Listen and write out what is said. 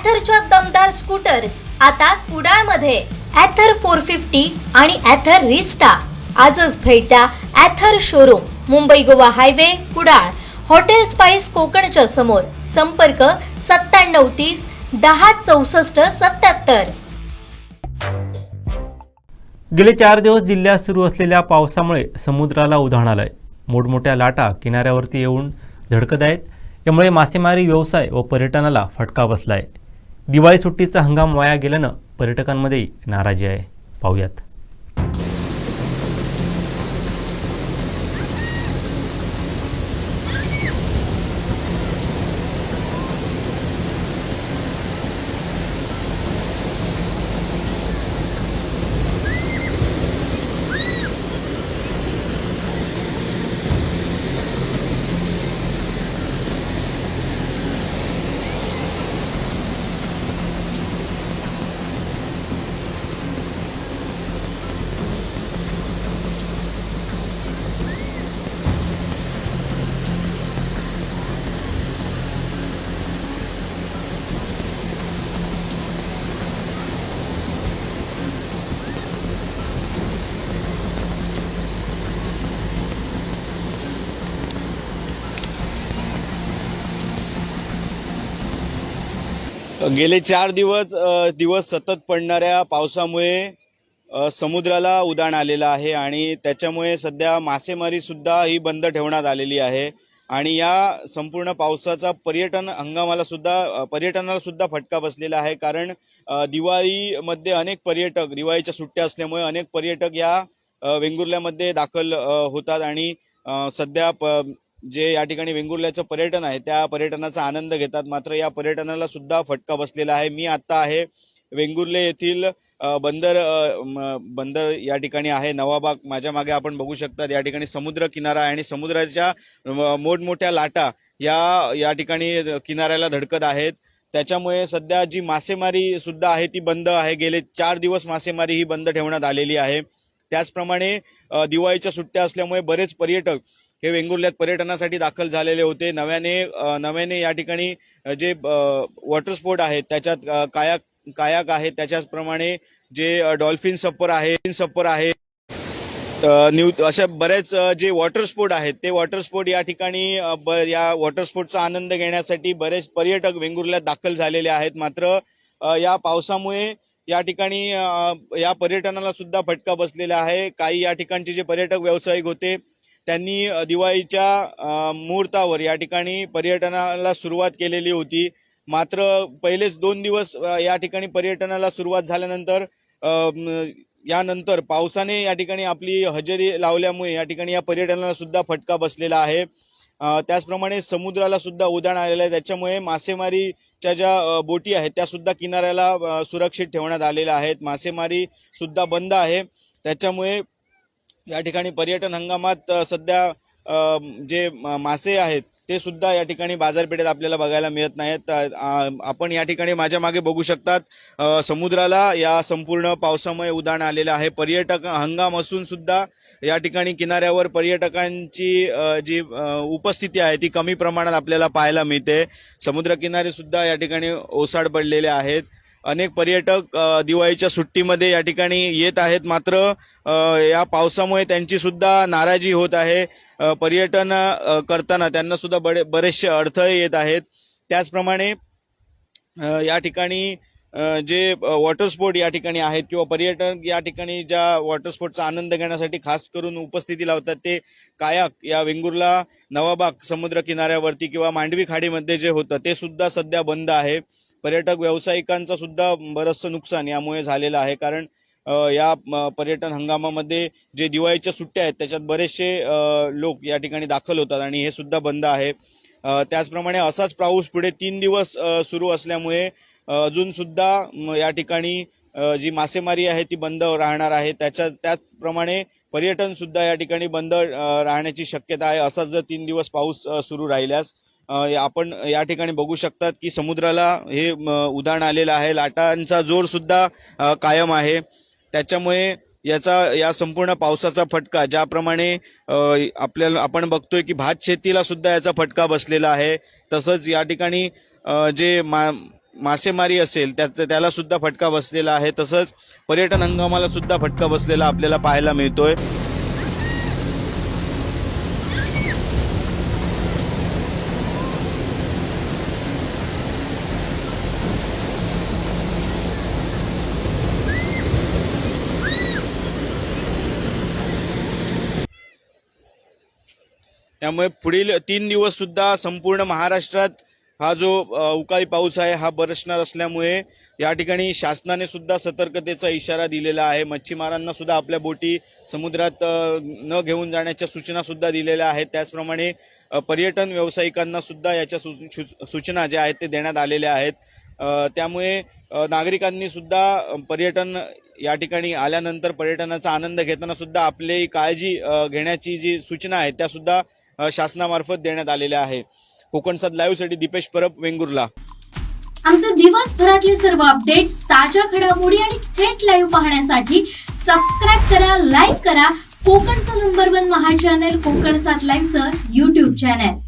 ॲथरच्या दमदार स्कूटर्स आता कुडाळमध्ये. ॲथर फोर फिफ्टी आणि ॲथर रिस्टा आजच भेट द्या Ather showroom Mumbai Goa highway Kudal. Hotel spice कोकणच्या समोर. संपर्क सत्त्याण्णव तीस दहा चौसष्ट सत्याहत्तर गेले चार दिवस जिल्ह्यात सुरू असलेल्या पावसामुळे समुद्राला उधाण आलंय. मोठमोठ्या लाटा किनाऱ्यावरती येऊन धडकत आहेत. यामुळे मासेमारी व्यवसाय व पर्यटनाला फटका बसलाय. दिवाळी सुट्टीचा हंगाम वाया गेल्यानं पर्यटकांमध्येही नाराजी आहे. पाहूयात. गेले चार दिवस दिवस सतत पडणाऱ्या पावसामुळे समुद्राला उदाण आलेलं आहे आणि त्याच्यामुळे सध्या मासेमारीसुद्धा ही बंद ठेवण्यात आलेली आहे. आणि या संपूर्ण पावसाचा पर्यटन हंगामाला सुद्धा पर्यटनाला सुद्धा फटका बसलेला आहे. कारण दिवाळीमध्ये अनेक पर्यटक दिवाळीच्या सुट्ट्या असल्यामुळे अनेक पर्यटक या वेंगुर्ल्यामध्ये दाखल होतात आणि सध्या प जे या ठिकाणी वेंगुर्ल्याचं पर्यटन आहे त्या पर्यटनाचा आनंद घेतात. मात्र या पर्यटनाला सुद्धा फटका बसलेला आहे. मी आत्ता आहे वेंगुर्ले येथील बंदर म, बंदर या ठिकाणी आहे. नवाबाग माझ्या मागे आपण बघू शकतात. या ठिकाणी समुद्र किनारा आहे आणि समुद्राच्या मोठमोठ्या लाटा या या ठिकाणी किनाऱ्याला धडकत आहेत. त्याच्यामुळे सध्या जी मासेमारी सुद्धा आहे ती बंद आहे. गेले चार दिवस मासेमारी ही बंद ठेवण्यात आलेली आहे. त्याचप्रमाणे दिवाळीच्या सुट्ट्या असल्यामुळे बरेच पर्यटक हे वेंगुर्ल्यात पर्यटनासाठी दाखल झालेले होते. नव्याने नव्याने या ठिकाणी जे वॉटर स्पोर्ट आहेत त्याच्यात कायाक कायाक आहे त्याच्याचप्रमाणे जे डॉल्फिन सप्पर आहे सप्पर आहे न्यू अशा बऱ्याच जे वॉटर स्पोर्ट आहेत ते वॉटर स्पोर्ट या ठिकाणी ब- या वॉटर स्पोर्टचा आनंद घेण्यासाठी बरेच पर्यटक वेंगुर्ल्यात दाखल झालेले आहेत. मात्र या पावसामुळे या ठिकाणी या पर्यटनाला सुद्धा फटका बसलेला आहे. काही या ठिकाणचे जे पर्यटक व्यावसायिक होते त्यांनी दिवाळीच्या मुहूर्तावर या ठिकाणी पर्यटनाला सुरुवात केलेली होती. मात्र पहिलेच दोन दिवस या ठिकाणी पर्यटनाला सुरुवात झाल्यानंतर यानंतर पावसाने या ठिकाणी आपली हजेरी लावल्यामुळे या ठिकाणी या पर्यटनाला सुद्धा फटका बसलेला आहे. त्याचप्रमाणे समुद्राला सुद्धा उधाण आलेलं आहे. त्याच्यामुळे मासेमारीच्या ज्या बोटी आहेत त्या सुद्धा किनाऱ्याला सुरक्षित ठेवण्यात आलेल्या आहेत. मासेमारी सुद्धा बंद आहे. त्याच्यामुळे या ठिकाणी पर्यटन हंगामात सध्या जे मासे आहेत ते सुद्धा या ठिकाणी बाजारपेठेत आपल्याला बघायला मिळत नाहीत. आपण या ठिकाणी माझ्या मागे बघू शकतात समुद्राला या संपूर्ण पावसामुळे उदाहरण आलेलं आहे. पर्यटक हंगाम असून सुद्धा या ठिकाणी किनाऱ्यावर पर्यटकांची जी उपस्थिती आहे ती कमी प्रमाणात आपल्याला पाहायला मिळते. समुद्रकिनारे सुद्धा या ठिकाणी ओसाड पडलेले आहेत. अनेक पर्यटक दिवाळीच्या सुट्टीमध्ये या ठिकाणी येत आहेत. मात्र या पावसामुळे त्यांची सुद्धा नाराजी होत आहे. पर्यटन करताना त्यांना सुद्धा बडे बरेचसे अडथळे येत आहेत. त्याचप्रमाणे या ठिकाणी जे वॉटर स्पोर्ट या ठिकाणी आहेत किंवा पर्यटक या ठिकाणी ज्या वॉटर स्पोर्टचा आनंद घेण्यासाठी खास करून उपस्थिती लावतात ते कायाक या वेंगुर्ला नवाबाग समुद्र किनाऱ्यावरती किंवा मांडवी खाडीमध्ये जे होतं ते सुद्धा सध्या बंद आहे. पर्यटक व्यावसायिकांचं सुद्धा बरंचसं नुकसान यामुळे झालेलं आहे. कारण या पर्यटन हंगामामध्ये जे दिवाळीच्या सुट्ट्या आहेत त्याच्यात बरेचसे लोक या ठिकाणी दाखल होतात आणि हे सुद्धा बंद आहे. त्याचप्रमाणे असाच पाऊस पुढे तीन दिवस सुरू असल्यामुळे अजूनसुद्धा या ठिकाणी जी मासेमारी आहे ती बंद राहणार आहे. त्याच्या त्याचप्रमाणे पर्यटनसुद्धा या ठिकाणी बंद राहण्याची शक्यता आहे. असाच जर तीन दिवस पाऊस सुरू राहिल्यास आपण या ठिकाणी बघू शकतात की समुद्राला हे म, आलेलं आहे. लाटांचा जोर सुद्धा कायम आहे. त्याच्यामुळे याचा या संपूर्ण पावसाचा फटका ज्याप्रमाणे आपल्याला आपण बघतोय की भात शेतीला सुद्धा याचा फटका बसलेला आहे. तसंच या ठिकाणी जे मा मासेमारी असेल त्याचं त्याला सुद्धा फटका बसलेला आहे. तसंच पर्यटन हंगामाला सुद्धा फटका बसलेला आपल्याला पाहायला मिळतोय. त्यामुळे पुढील तीन दिवस सुद्धा संपूर्ण महाराष्ट्रात हा जो अवकाळी पाऊस आहे हा बरसणार असल्यामुळे या ठिकाणी शासनाने सुद्धा सतर्कतेचा इशारा दिलेला आहे. मच्छीमारांना सुद्धा आपल्या बोटी समुद्रात न घेऊन जाण्याच्या सूचना सुद्धा दिलेल्या आहेत. त्याचप्रमाणे पर्यटन व्यावसायिकांना सुद्धा याच्या सूचना ज्या आहेत ते देण्यात आलेल्या आहेत. त्यामुळे नागरिकांनी सुद्धा पर्यटन या ठिकाणी आल्यानंतर पर्यटनाचा आनंद घेताना सुद्धा आपली काळजी घेण्याची जी सूचना आहे त्या सुद्धा शासनामार्फत देण्यात आलेल्या आहे. कोकणसात लाईव्हसाठी दीपेश परब वेंगुर्ला. आमचे दिवसभरातले सर्व अपडेट्स ताज्या घडामोडी आणि थेट लाईव्ह पाहण्यासाठी सबस्क्राईब करा लाईक करा. कोकणचं number one Maha channel Konkan सात लाईव्हचं युट्यूब चॅनल